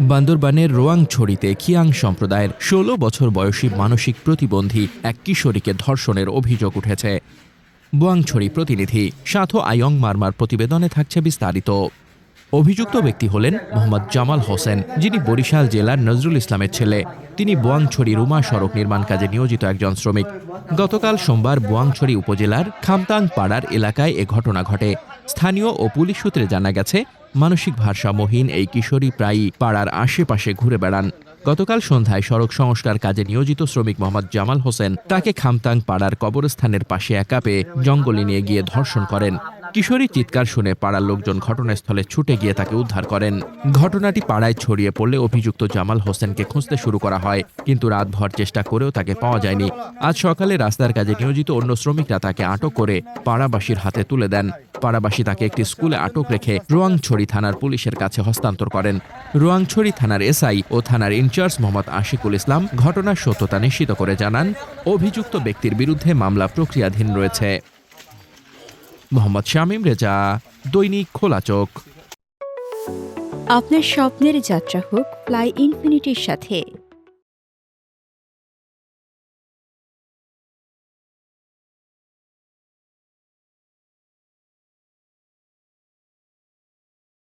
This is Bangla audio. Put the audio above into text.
বান্দরবানের রোয়াংছড়িতে খিয়াং সম্প্রদায়ের ষোলো বছর বয়সী মানসিক প্রতিবন্ধী এক কিশোরীকে ধর্ষণের অভিযোগ উঠেছে। বোয়াংছড়ি প্রতিনিধি সাথো আয়ং মারমার প্রতিবেদনে থাকছে বিস্তারিত। অভিযুক্ত ব্যক্তি হলেন মোহাম্মদ জামাল হোসেন, যিনি বরিশাল জেলার নজরুল ইসলামের ছেলে। তিনি বোয়াংছড়ি রুমা সড়ক নির্মাণ কাজে নিয়োজিত একজন শ্রমিক। গতকাল সোমবার বোয়াংছড়ি উপজেলার খামতাং পাড়ার এলাকায় এ ঘটনা ঘটে। স্থানীয় ও পুলিশ সূত্রে জানা গেছে, মানসিক ভারসাম্যহীন এই কিশোরী প্রায়ই পাড়ার আশেপাশে ঘুরে বেড়ান। গতকাল সন্ধ্যায় সড়ক সংস্কার কাজে নিয়োজিত শ্রমিক মোহাম্মদ জামাল হোসেন তাকে খামতাং পাড়ার কবরস্থানের পাশে একা পেয়ে জঙ্গলে নিয়ে গিয়ে ধর্ষণ করেন। কিশোরী চিৎকার শুনে পাড়ার লোকজন ঘটনাস্থলে ছুটে গিয়ে তাকে উদ্ধার করেন। ঘটনাটি পাড়ায় ছড়িয়ে পড়লে অভিযুক্ত জামাল হোসেনকে খুঁজতে শুরু করা হয়, কিন্তু রাতভর চেষ্টা করেও তাকে পাওয়া যায়নি। আজ সকালে রাস্তার কাজে নিয়োজিত অন্য শ্রমিকরা তাকে আটক করে পাড়াবাসীর হাতে তুলে দেন। পাড়াবাসী তাকে একটি স্কুলে আটক রেখে রোয়াংছড়ি থানার পুলিশের কাছে হস্তান্তর করেন। রোয়াংছড়ি থানার এসআই ও থানার ইনচার্জ মোহাম্মদ আশিকুল ইসলাম ঘটনার সত্যতা নিশ্চিত করে জানান, অভিযুক্ত ব্যক্তির বিরুদ্ধে মামলা প্রক্রিয়াধীন রয়েছে। মোহাম্মদ শামীম রেজা দৈনিক খোলা চোখ। আপনার স্বপ্নের যাত্রা হোক প্লাই ইনফিনিটির সাথে।